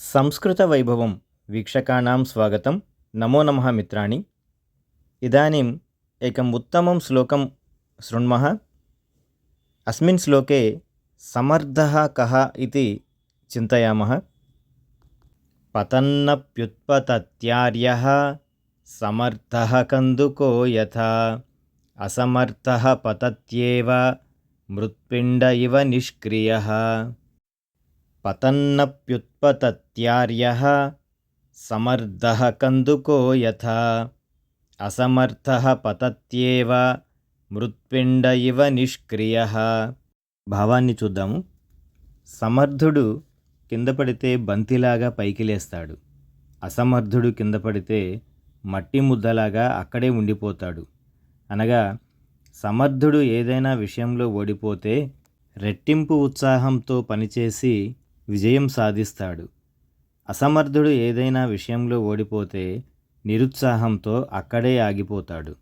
संस्कृतवैभवं वीक्षकाणां स्वागतं नमो नमः मित्राणि इदानीम् एकम् उत्तमं श्लोकं शृण्मः अस्मिन् श्लोके समर्थः कः इति चिन्तयामः पतन्नप्युत्पतत्यार्यः समर्थः कन्दुको यथा असमर्थः पतत्येव मृत्पिण्ड इव निष्क्रियः పతన్నప్యుత్పత్యార్య సమర్థ కందుకో యథా అసమర్థः పతత్యేవ మృత్పిండ ఇవ నిష్క్రియ భావాన్ని చూద్దాము. సమర్థుడు కింద పడితే బంతిలాగా పైకి లేస్తాడు. అసమర్థుడు కింద పడితే మట్టి ముద్దలాగా అక్కడే ఉండిపోతాడు. అనగా సమర్థుడు ఏదైనా విషయంలో ఓడిపోతే రెట్టింపు ఉత్సాహంతో పనిచేసి విజయం సాధిస్తాడు. అసమర్థుడు ఏదైనా విషయంలో ఓడిపోతే నిరుత్సాహంతో అక్కడే ఆగిపోతాడు.